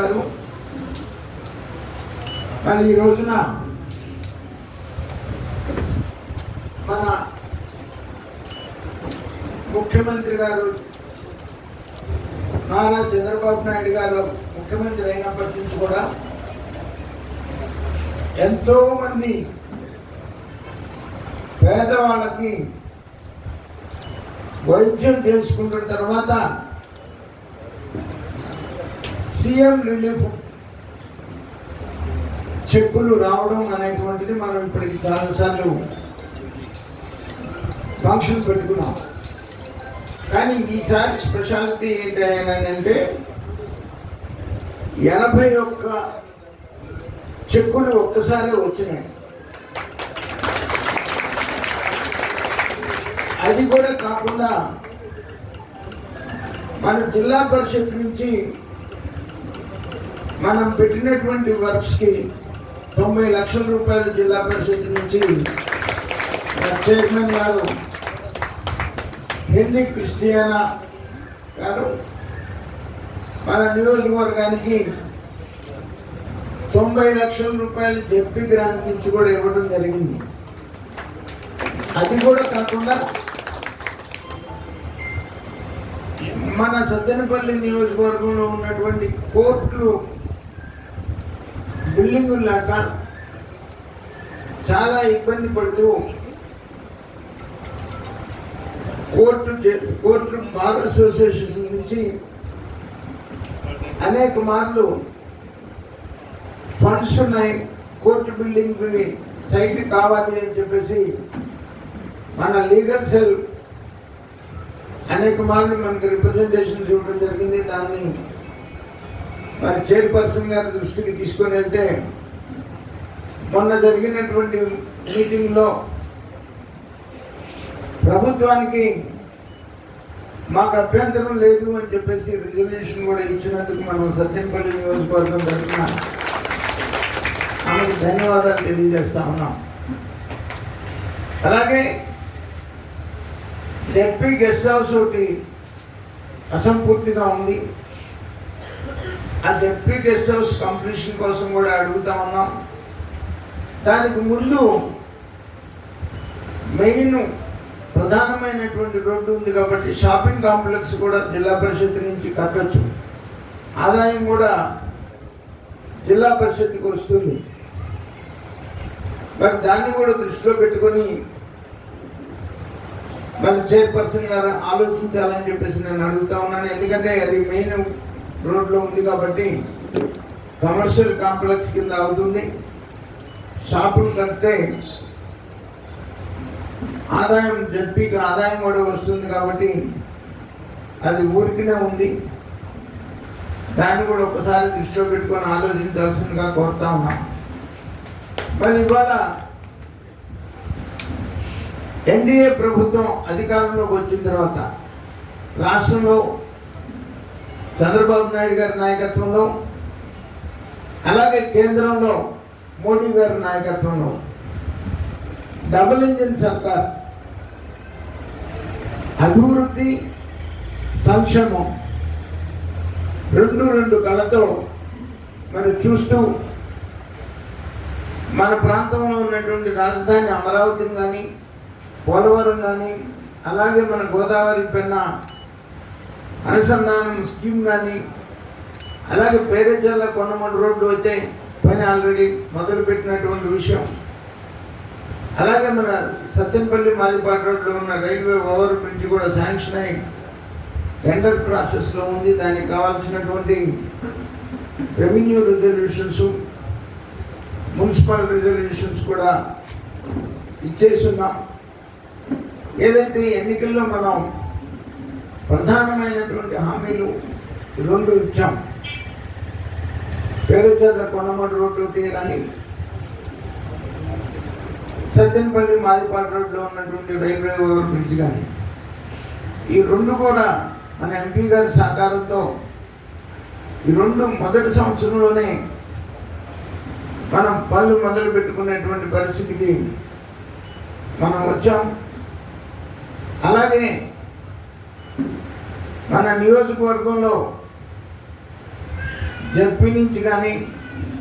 గారు. మరి ఈ రోజున మన ముఖ్యమంత్రి గారు నారా చంద్రబాబు నాయుడు గారు ముఖ్యమంత్రి అయినప్పటి నుంచి కూడా ఎంతో మంది పేదవాళ్ళకి వైద్యం చేసుకుంటున్న తర్వాత సీఎం రిలీఫ్ చెక్కులు రావడం అనేటువంటిది మనం ఇప్పటికి చాలాసార్లు ఫంక్షన్ పెట్టుకున్నాం. కానీ ఈసారి స్పెషాలిటీ ఏంటి ఎనభై ఒక్క చెక్కులు ఒక్కసారి వచ్చినాయి. అది కూడా కాకుండా మన జిల్లా పరిషత్ నుంచి మనం పెట్టినటువంటి వర్క్స్కి తొంభై లక్షల రూపాయలు జిల్లా పరిషత్ నుంచి చైర్మన్ గారు హెన్రీ క్రిస్టియానా గారు మన నియోజకవర్గానికి తొంభై లక్షల రూపాయలు జెప్పి గ్రాంట్ నుంచి కూడా ఇవ్వడం జరిగింది. అది కూడా కాకుండా మన సద్దెనపల్లి నియోజకవర్గంలో ఉన్నటువంటి కోర్టులు బిల్డింగులు లేక చాలా ఇబ్బంది పడుతూ కోర్టు కోర్టు బార్ అసోసియేషన్ నుంచి అనేక మార్లు ఫండ్స్ ఉన్నాయి. కోర్టు బిల్డింగ్ సైట్ కావాలి అని చెప్పేసి మన లీగల్ సెల్ అనేక మార్లు మనకి రిప్రజెంటేషన్స్ ఇవ్వడం జరిగింది. దాన్ని మరి చైర్పర్సన్ గారి దృష్టికి తీసుకొని వెళ్తే మొన్న జరిగినటువంటి మీటింగ్లో ప్రభుత్వానికి మాకు అభ్యంతరం లేదు అని చెప్పేసి రిజల్యూషన్ కూడా ఇచ్చినందుకు మనం సత్యంపల్లి నియోజకవర్గం తరఫున ఆమెకు ధన్యవాదాలు తెలియజేస్తా ఉన్నాం. అలాగే జెడ్పీ గెస్ట్ హౌస్ ఒకటి అసంపూర్తిగా ఉంది. ఆ జెడ్పీ గెస్ట్ హౌస్ కంప్లీషన్ కోసం కూడా అడుగుతా ఉన్నాం. దానికి ముందు మెయిన్ ప్రధానమైనటువంటి రోడ్డు ఉంది కాబట్టి షాపింగ్ కాంప్లెక్స్ కూడా జిల్లా పరిషత్ నుంచి కట్టొచ్చు. ఆదాయం కూడా జిల్లా పరిషత్కి వస్తుంది. మరి దాన్ని కూడా దృష్టిలో పెట్టుకొని మళ్ళీ చైర్పర్సన్ గారు ఆలోచించాలని చెప్పేసి నేను అడుగుతా ఉన్నాను. ఎందుకంటే అది మెయిన్ రోడ్లో ఉంది కాబట్టి కమర్షియల్ కాంప్లెక్స్ కింద అవుతుంది. షాపులు కడితే ఆదాయం జడ్పీకి ఆదాయం కూడా వస్తుంది కాబట్టి అది ఊరికినే ఉంది. దాన్ని కూడా ఒకసారి దృష్టిలో పెట్టుకొని ఆలోచించాల్సిందిగా కోరుతా ఉన్నాం. మరి ఇవాళ ఎన్డీఏ ప్రభుత్వం అధికారంలోకి వచ్చిన తర్వాత రాష్ట్రంలో చంద్రబాబు నాయుడు గారి నాయకత్వంలో అలాగే కేంద్రంలో మోడీ గారి నాయకత్వంలో డబుల్ ఇంజిన్ సర్కార్ అభివృద్ధి సంక్షేమం రెండు రెండు కళతో మరి చూస్తూ మన ప్రాంతంలో ఉన్నటువంటి రాజధాని అమరావతిని కానీ పోలవరం కానీ అలాగే మన గోదావరి పెన్న అనుసంధానం స్కీమ్ కానీ అలాగే పేరేచర్ల కొండమూడు రోడ్డు అయితే పని ఆల్రెడీ మొదలుపెట్టినటువంటి విషయం. అలాగే మన సత్యంపల్లి మాదిపాటి రోడ్లో ఉన్న రైల్వే ఓవర్ బ్రిడ్జ్ కూడా శాంక్షన్ అయి టెండర్ ప్రాసెస్లో ఉంది. దానికి కావాల్సినటువంటి రెవెన్యూ రిజల్యూషన్స్ మున్సిపల్ రిజల్యూషన్స్ కూడా ఇచ్చేస్తున్నాం ఏదైతే ఎన్నికల్లో మనం ప్రధానమైనటువంటి హామీలు రెండు ఇచ్చాం. పేరుచేత కొండమూడు రోడ్డు ఒకటి కానీ సత్తెనపల్లి మాదిపాటి రోడ్లో ఉన్నటువంటి రైల్వే ఓవర్ బ్రిడ్జ్ కానీ ఈ రెండు కూడా మన ఎంపీ గారి సహకారంతో ఈ రెండు మొదటి సంవత్సరంలోనే మనం పనులు మొదలు పెట్టుకునేటువంటి పరిస్థితికి మనం వచ్చాం. అలాగే మన నియోజకవర్గంలో జడ్పీ నుంచి కానీ